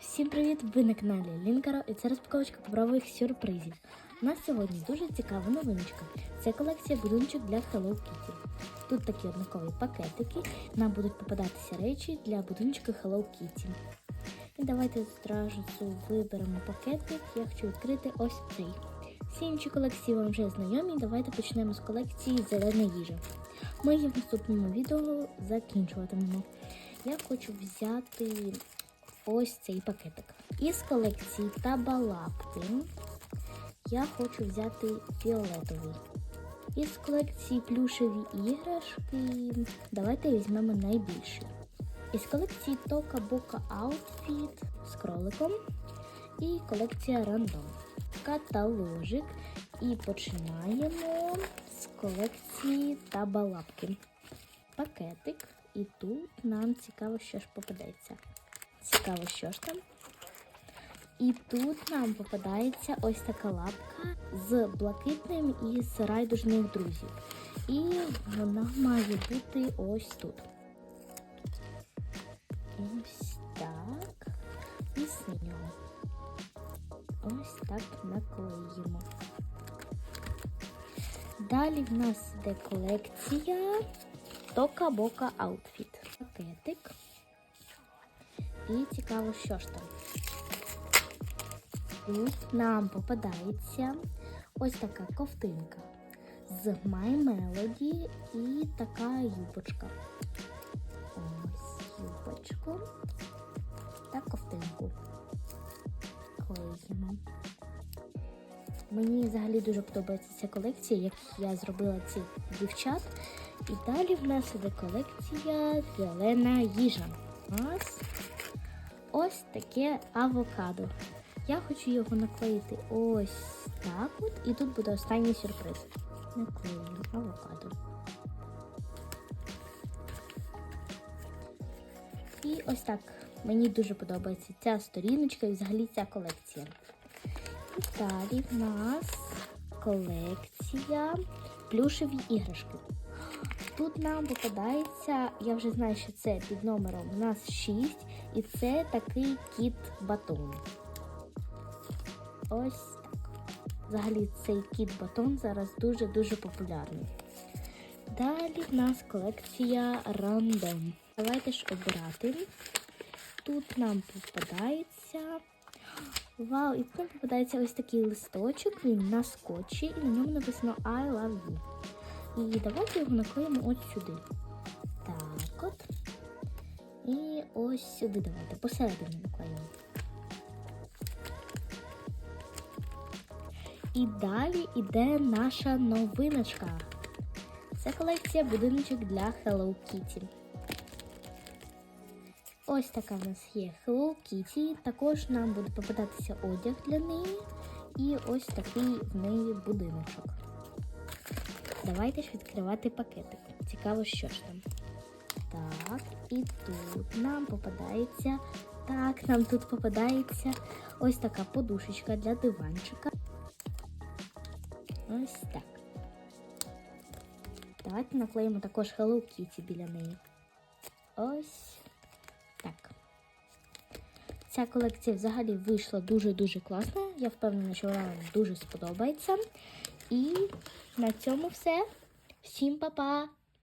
Всім привіт! Ви на каналі Лінкаро і це розпаковочка паперових сюрпризів. У нас сьогодні дуже цікава новиночка. Це колекція будиночок для Hello Kitty. Тут такі однакові пакетики. Нам будуть попадатися речі для будиночка Hello Kitty. І давайте одразу виберемо пакетик. Я хочу відкрити ось цей. Всі інші колекції вам вже знайомі. Давайте почнемо з колекції Зелена їжа. Ми її в наступному відео закінчуватимемо. Я хочу взяти ось цей пакетик. Із колекції Табалапти я хочу взяти фіолетовий. Із колекції плюшеві іграшки давайте візьмемо найбільший. Із колекції Тока Бока Outfit з кроликом і колекція Рандом. Каталожик. І починаємо з колекції Табалапки. Пакетик. І тут нам цікаво, що ж попадеться. Цікаво, що ж там. І тут нам попадається ось така лапка з блакитним і з райдужних друзів. І вона має бути ось тут. Ось так. І синього. Ось так наклеїмо. Далі в нас йде колекція Тока Бока Outfit. І цікаво, що ж там. Тут нам попадається ось така ковтинка з My Melody і така юбочка. Ось юбочку та ковтинку. Клеїмо. Мені взагалі дуже подобається ця колекція, як я зробила цих дівчат. І далі в нас іде колекція Зелена їжа. Нас ось таке авокадо. Я хочу його наклеїти ось так от, і тут буде останній сюрприз. Наклеюємо авокадо. І ось так. Мені дуже подобається ця сторіночка і взагалі ця колекція. І далі в нас колекція плюшеві іграшки. Тут нам попадається, я вже знаю, що це під номером у нас 6, і це такий кіт батон. Ось так. Взагалі цей кіт батон зараз дуже-дуже популярний. Далі в нас колекція рандом. Давайте ж обирати. Тут нам попадається. Вау, і тут нам попадається ось такий листочок, він на скотчі, і на ньому написано I love you. І давайте його наклеїмо ось сюди. Так от. І ось сюди давайте, посередині наклеїмо. І далі йде наша новиночка. Це колекція будиночок для Hello Kitty. Ось така в нас є Hello Kitty. Також нам буде попадатися одяг для неї. І ось такий в неї будиночок. Давайте ж відкривати пакетик. Цікаво, що ж там. Так, і тут нам попадається. Так, нам тут попадається ось така подушечка для диванчика. Ось так. Давайте наклеїмо також Hello Kitty біля неї. Ось так. Ця колекція взагалі вийшла дуже-дуже класно. Я впевнена, що вона вам дуже сподобається. І на цьому все. Всім па-па!